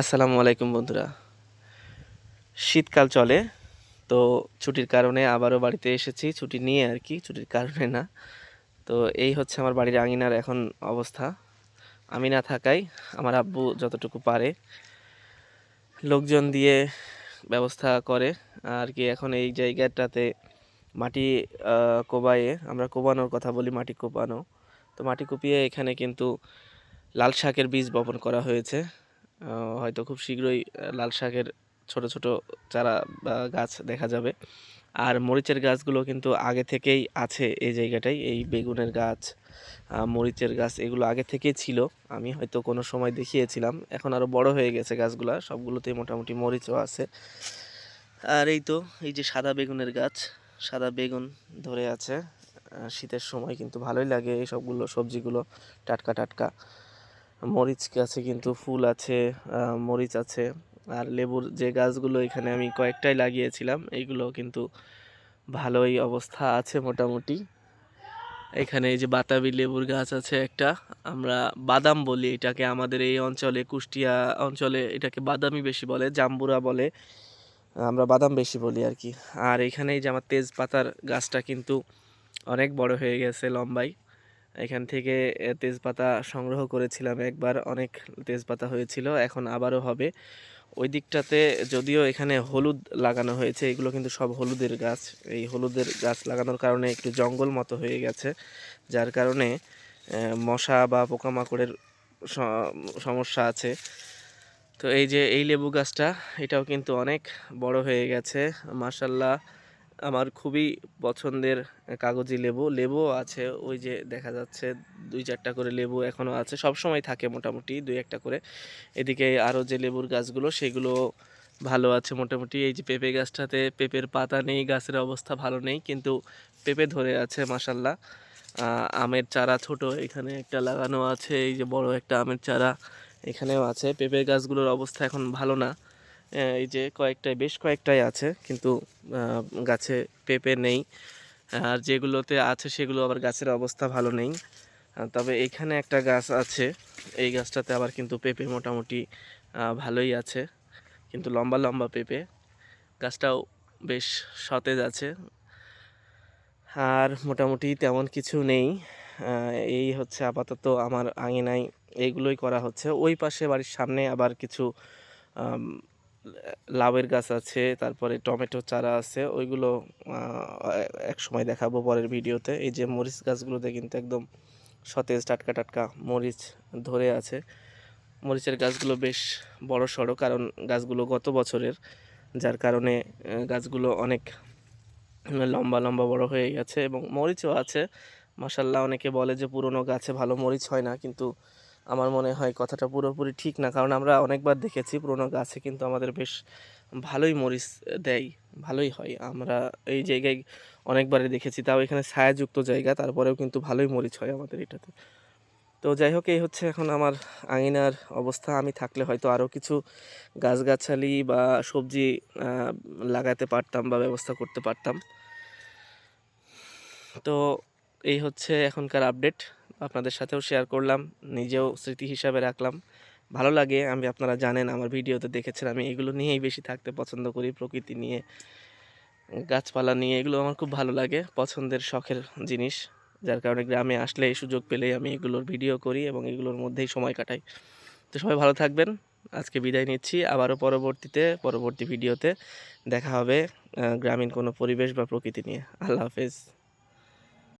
আসসালামু আলাইকুম বন্ধুরা। শীতকাল চলে, তো ছুটির কারণে আবারও বাড়িতে এসেছি। ছুটি নিয়ে আর কি, ছুটির কারণে না। তো এই হচ্ছে আমার বাড়ির আঙিনার এখন অবস্থা। আমি না থাকাই, আমার আব্বু যতটুকু পারে লোকজন দিয়ে ব্যবস্থা করে। আর কি এখন এই জায়গাটাতে মাটি কোবায়ে, আমরা কোবানোর কথা বলি মাটি কোপানো। তো মাটি কুপিয়ে এখানে কিন্তু লাল শাকের বীজ বপন করা হয়েছে। হয়তো খুব শীঘ্রই লাল শাকের ছোট ছোট চারা বা গাছ দেখা যাবে। আর মরিচের গাছগুলো কিন্তু আগে থেকেই আছে এই জায়গাটায়, এই বেগুনের গাছ মরিচের গাছ এগুলো আগে থেকেই ছিল। আমি হয়তো কোনো সময় দেখিয়েছিলাম, এখন আরও বড় হয়ে গেছে গাছগুলো, সবগুলোতেই মোটামুটি মরিচও আছে। আর এই তো, এই যে সাদা বেগুনের গাছ, সাদা বেগুন ধরে আছে। শীতের সময় কিন্তু ভালোই লাগে এই সবগুলো সবজিগুলো টাটকা টাটকা। মরিচ গাছে কিন্তু ফুল আছে মরিচ আছে। আর লেবুর যে গাছগুলো এখানে আমি কয়েকটাই লাগিয়েছিলাম এইগুলো কিন্তু ভালোই অবস্থা আছে মোটামুটি। এখানে এই যে বাতাবি লেবুর গাছ আছে একটা, আমরা বাদাম বলি এটাকে। আমাদের এই অঞ্চলে, কুষ্টিয়া অঞ্চলে এটাকে বাদামি বেশি বলে, জাম্বুরা বলে। আমরা বাদাম বেশি বলি আর কি। আর এখানে এই যে আমার তেজপাতার গাছটা কিন্তু অনেক বড় হয়ে গেছে লম্বাই এখান থেকে তেজপাতা সংগ্রহ করেছিলাম একবার, অনেক তেজপাতা হয়েছিল, এখন আবারও হবে। ওই দিকটাতে যদিও এখানে হলুদ লাগানো হয়েছে, এগুলো কিন্তু সব হলুদের গাছ। এই হলুদের গাছ লাগানোর কারণে একটু জঙ্গল মতো হয়ে গেছে, যার কারণে মশা বা পোকামাকড়ের সমস্যা আছে। তো এই যে, এই লেবু গাছটা, এটাও কিন্তু অনেক বড় হয়ে গেছে মার্শাল্লাহ আমার খুবই পছন্দের কাগজি লেবু। লেবুও আছে, ওই যে দেখা যাচ্ছে দুই চারটা করে লেবু এখনও আছে, সব সময় থাকে মোটামুটি দুই একটা করে। এদিকে আরও যে লেবুর গাছগুলো, সেগুলো ভালো আছে মোটামুটি। এই যে পেঁপে গাছটাতে পেঁপের পাতা নেই, গাছের অবস্থা ভালো নেই, কিন্তু পেঁপে ধরে আছে মাসাল্লাহ আমের চারা ছোট, এখানে একটা লাগানো আছে, এই যে বড় একটা আমের চারা এখানেও আছে। পেঁপের গাছগুলোর অবস্থা এখন ভালো না। এই যে কয়েকটাই, বেশ কয়েকটাই আছে, কিন্তু গাছে পেঁপে নেই। আর যেগুলোতে আছে সেগুলো আবার গাছের অবস্থা ভালো নেই। তবে এখানে একটা গাছ আছে, এই গাছটাতে আবার কিন্তু পেঁপে মোটামুটি ভালোই আছে, কিন্তু লম্বা লম্বা পেঁপে। গাছটাও বেশ সতেজ আছে। আর মোটামুটি তেমন কিছু নেই। এই হচ্ছে আপাতত আমার আঙিনায় এইগুলোই করা হচ্ছে। ওই পাশে বাড়ির সামনে আবার কিছু লাউয়ের গাছ আছে, তারপরে টমেটো চারা আছে, ওইগুলো এক সময় দেখাবো পরের ভিডিওতে। এই যে মরিচ গাছগুলোতে কিন্তু একদম সতেজ টাটকা টাটকা মরিচ ধরে আছে। মরিচের গাছগুলো বেশ বড় সড়ো, কারণ গাছগুলো গত বছরের, যার কারণে গাছগুলো অনেক লম্বা লম্বা বড় হয়ে গেছে এবং মরিচও আছে। মাসাল্লাহ অনেকে বলে যে পুরনো গাছে ভালো মরিচ হয় না, কিন্তু আমার মনে হয় কথাটা পুরোপুরি ঠিক না। কারণ আমরা অনেকবার দেখেছি পুরনো গাছে কিন্তু আমাদের বেশ ভালোই মরিচ দেয়, ভালোই হয়। আমরা এই জায়গায় অনেকবারই দেখেছি, তাও এখানে ছায়াযুক্ত জায়গা, তারপরেও কিন্তু ভালোই মরিচ হয় আমাদের এটাতে। তো যাই হোক, এই হচ্ছে এখন আমার আঙিনার অবস্থা। আমি থাকলে হয়তো আরও কিছু গাছগাছালি বা সবজি লাগাতে পারতাম বা ব্যবস্থা করতে পারতাম। তো এই হচ্ছে এখনকার আপডেট আপনাদের সাথেও শেয়ার করলাম, নিজেও স্মৃতি হিসাবে রাখলাম। ভালো লাগে, আমি, আপনারা জানেন, আমার ভিডিওতে দেখেছেন, আমি এগুলো নিয়েই বেশি থাকতে পছন্দ করি, প্রকৃতি নিয়ে, গাছপালা নিয়ে, এগুলো আমার খুব ভালো লাগে, পছন্দের শখের জিনিস। যার কারণে গ্রামে আসলে এই সুযোগ পেলেই আমি এগুলোর ভিডিও করি এবং এগুলোর মধ্যেই সময় কাটাই। তো সবাই ভালো থাকবেন, আজকে বিদায় নিচ্ছি, আবারও পরবর্তীতে, পরবর্তী ভিডিওতে দেখা হবে গ্রামীণ কোনো পরিবেশ বা প্রকৃতি নিয়ে। আল্লাহ হাফেজ।